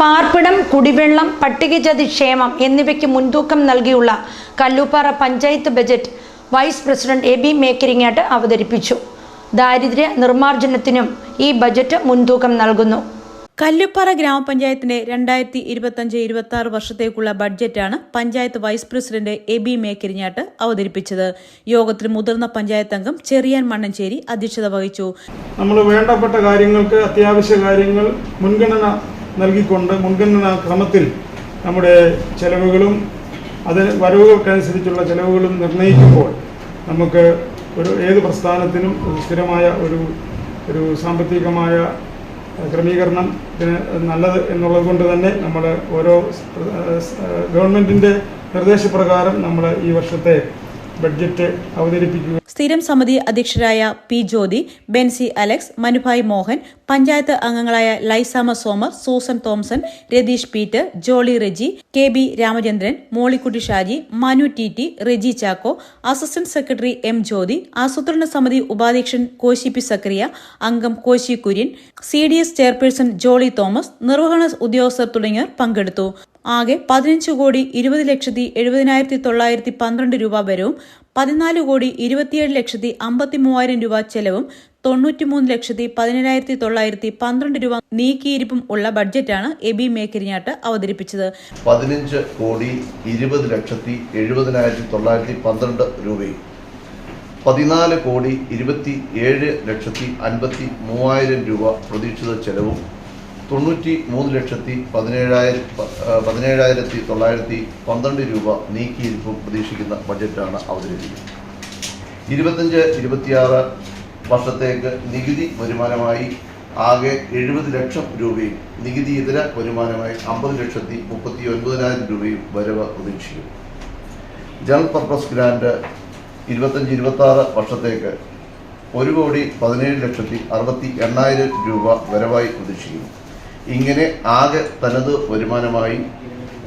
പാർപ്പിടം കുടിവെള്ളം പട്ടികജാതി ക്ഷേമം എന്നിവയ്ക്ക് മുൻതൂക്കം നൽകിയുള്ള Kallooppara panchayat budget vice president A B Mekkaringattu അവതരിപ്പിച്ചു. ദാരിദ്ര്യ നിർമ്മാർജനത്തിനും ഈ ബജറ്റ് മുൻതൂക്കം നൽകുന്നു. കല്ലുപ്പാറ ഗ്രാമപഞ്ചായത്തിന്റെ രണ്ടായിരത്തി ഇരുപത്തഞ്ച് ഇരുപത്തി ആറ് വർഷത്തേക്കുള്ള ബഡ്ജറ്റാണ് panchayat vice president A B Mekkaringattu അവതരിപ്പിച്ചത്. യോഗത്തിൽ മുതിർന്ന പഞ്ചായത്ത് അംഗം ചെറിയാൻ മണ്ണഞ്ചേരി അധ്യക്ഷത വഹിച്ചു. നമ്മൾ വേണ്ടപ്പെട്ട കാര്യങ്ങൾക്ക് അത്യാവശ്യ കാര്യങ്ങൾ മുൻഗണന നൽകിക്കൊണ്ട് മുൻഗണന ക്രമത്തിൽ നമ്മുടെ ചെലവുകളും അതിന് വരവുകൾക്കനുസരിച്ചുള്ള ചെലവുകളും നിർണയിക്കുമ്പോൾ നമുക്ക് ഒരു ഏത് പ്രസ്ഥാനത്തിനും സ്ഥിരമായ ഒരു ഒരു സാമ്പത്തികമായ ക്രമീകരണം ഇതിന് നല്ലത് എന്നുള്ളത് കൊണ്ട് തന്നെ നമ്മൾ ഓരോ ഗവൺമെന്റിന്റെ നിർദ്ദേശപ്രകാരം നമ്മൾ ഈ വർഷത്തെ ബഡ്ജറ്റ് അവതരിപ്പിക്കുക. സ്ഥിരം സമിതി അധ്യക്ഷരായ പി ജ്യോതി ബെൻസി അലക്സ് മനുഭായ് മോഹൻ പഞ്ചായത്ത് അംഗങ്ങളായ Lysamma Somar Susan Thomson Ratheesh Peter Jolly Reji K B Ramachandran Mollykutty Shaji Manu T T Reji Chacko assistant secretary M Jyothi ആസൂത്രണ സമിതി ഉപാധ്യക്ഷൻ കോശി പി സക്രിയ അംഗം Koshy Kurian C D S chairperson Jolly Thomas നിർവഹണ ഉദ്യോഗസ്ഥർ തുടങ്ങിയവർ പങ്കെടുത്തു. ആകെ പതിനഞ്ച് കോടി ഇരുപത് ലക്ഷത്തി എഴുപതിനായിരത്തി തൊള്ളായിരത്തി പന്ത്രണ്ട് രൂപ വരവും പതിനാല് കോടി ഇരുപത്തിയേഴ് ലക്ഷത്തി അമ്പത്തി മൂവായിരം രൂപ ചെലവും തൊണ്ണൂറ്റിമൂന്ന് ലക്ഷത്തി പതിനേഴായിരത്തി തൊള്ളായിരത്തി പന്ത്രണ്ട് രൂപ നീക്കിയിരിപ്പും ഉള്ള ബഡ്ജറ്റാണ് എബി മേക്കരിഞ്ഞാട്ട് അവതരിപ്പിച്ചത്. പതിനഞ്ച് കോടി ഇരുപത് ലക്ഷത്തി എഴുപതിനായിരത്തി തൊള്ളായിരത്തി പന്ത്രണ്ട് രൂപയും പതിനാല് കോടി ഇരുപത്തി ഏഴ് ലക്ഷത്തി അൻപത്തി മൂവായിരം രൂപ പ്രതീക്ഷിത ചെലവും തൊണ്ണൂറ്റി മൂന്ന് ലക്ഷത്തി പതിനേഴായിരം പതിനേഴായിരത്തി തൊള്ളായിരത്തി പന്ത്രണ്ട് രൂപ നീക്കിയിരിപ്പും പ്രതീക്ഷിക്കുന്ന ബഡ്ജറ്റാണ് അവതരിപ്പിക്കുന്നത്. ഇരുപത്തഞ്ച് ഇരുപത്തിയാറ് വർഷത്തേക്ക് നികുതി വരുമാനമായി ആകെ എഴുപത് ലക്ഷം രൂപയും നികുതി ഇതര വരുമാനമായി അമ്പത് ലക്ഷത്തി മുപ്പത്തി ഒൻപതിനായിരം രൂപയും വരവ് പ്രതീക്ഷിക്കും ജനറൽ പർപ്പസ് ഗ്രാൻഡ് ഇരുപത്തഞ്ച് ഇരുപത്താറ് വർഷത്തേക്ക് ഒരു കോടി പതിനേഴ് ലക്ഷത്തി അറുപത്തി എണ്ണായിരം രൂപ വരവായി പ്രതീക്ഷിക്കുന്നു. ഇങ്ങനെ ആകെ തനത് വരുമാനമായി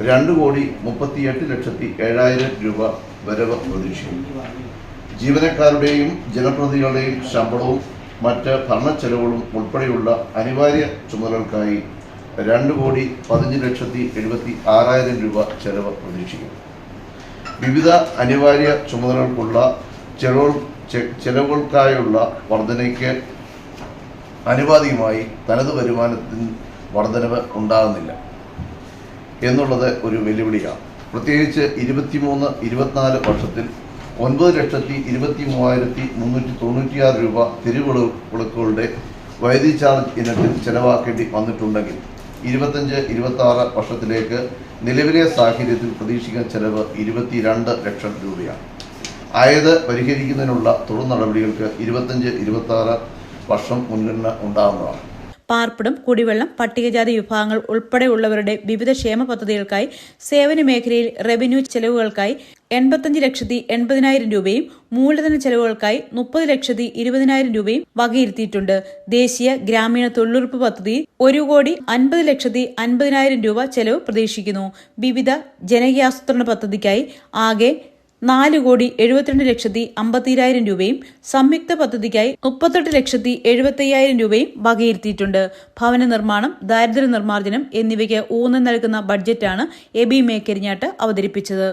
രണ്ട് കോടി മുപ്പത്തിയെട്ട് ലക്ഷത്തി ഏഴായിരം രൂപ വരവ് പ്രതീക്ഷിക്കുന്നു. ജീവനക്കാരുടെയും ജനപ്രതിനിധികളുടെയും ശമ്പളവും മറ്റ് ഭരണ ചെലവുകളും ഉൾപ്പെടെയുള്ള അനിവാര്യ ചുമതലകൾക്കായി രണ്ട് കോടി പതിനഞ്ച് ലക്ഷത്തി എഴുപത്തി ആറായിരം രൂപ ചെലവ് പ്രതീക്ഷിക്കുന്നു. വിവിധ അനിവാര്യ ചുമതലകൾക്കുള്ള ചെലവ് ചെലവുകൾക്കായുള്ള വർധനയ്ക്ക് അനുപാതികമായി തനത് വരുമാനത്തിന് വർധനവ് ഉണ്ടാകുന്നില്ല. എന്നുള്ളത് ഒരു വെല്ലുവിളിയാണ്. പ്രത്യേകിച്ച് ഇരുപത്തിമൂന്ന് ഇരുപത്തിനാല് വർഷത്തിൽ ഒൻപത് ലക്ഷത്തി ഇരുപത്തി മൂവായിരത്തി മുന്നൂറ്റി തൊണ്ണൂറ്റിയാറ് രൂപ തിരുവിളക്കുകളുടെ വൈദ്യുതി ചാർജ് ഇനത്തിൽ ചെലവാക്കേണ്ടി വന്നിട്ടുണ്ടെങ്കിൽ ഇരുപത്തഞ്ച് ഇരുപത്തി ആറ് വർഷത്തിലേക്ക് നിലവിലെ സാഹചര്യത്തിൽ പ്രതീക്ഷിക്കുന്ന ചെലവ് ഇരുപത്തിരണ്ട് ലക്ഷം രൂപയാണ്. ആയത് പരിഹരിക്കുന്നതിനുള്ള തുടർ നടപടികൾക്ക് ഇരുപത്തഞ്ച് ഇരുപത്തി ആറ് വർഷം മുൻഗണന ഉണ്ടാകുന്നതാണ്. പാർപ്പിടം കുടിവെള്ളം പട്ടികജാതി വിഭാഗങ്ങൾ ഉൾപ്പെടെയുള്ളവരുടെ വിവിധ ക്ഷേമ പദ്ധതികൾക്കായി സേവന മേഖലയിൽ റവന്യൂ ചെലവുകൾക്കായി എൺപത്തഞ്ച് ലക്ഷത്തി എൺപതിനായിരം രൂപയും മൂലധന ചെലവുകൾക്കായി മുപ്പത് ലക്ഷത്തി ഇരുപതിനായിരം രൂപയും വകയിരുത്തിയിട്ടുണ്ട്. ദേശീയ ഗ്രാമീണ തൊഴിലുറപ്പ് പദ്ധതി ഒരു കോടി അൻപത് ലക്ഷത്തി അൻപതിനായിരം രൂപ ചെലവ് പ്രതീക്ഷിക്കുന്നു. വിവിധ ജനകീയാസൂത്രണ പദ്ധതിക്കായി ആകെ നാല് കോടി എഴുപത്തിരണ്ട് ലക്ഷത്തി അമ്പത്തിരായിരം രൂപയും സംയുക്ത പദ്ധതിക്കായി മുപ്പത്തെട്ട് ലക്ഷത്തി എഴുപത്തയ്യായിരം രൂപയും വകയിരുത്തിയിട്ടുണ്ട്. ഭവന നിർമ്മാണം ദാരിദ്ര്യ നിർമ്മാർജനം എന്നിവയ്ക്ക് ഊന്നൽ നൽകുന്ന ബഡ്ജറ്റാണ് എബി മേക്കരിഞ്ഞാട്ട് അവതരിപ്പിച്ചത്.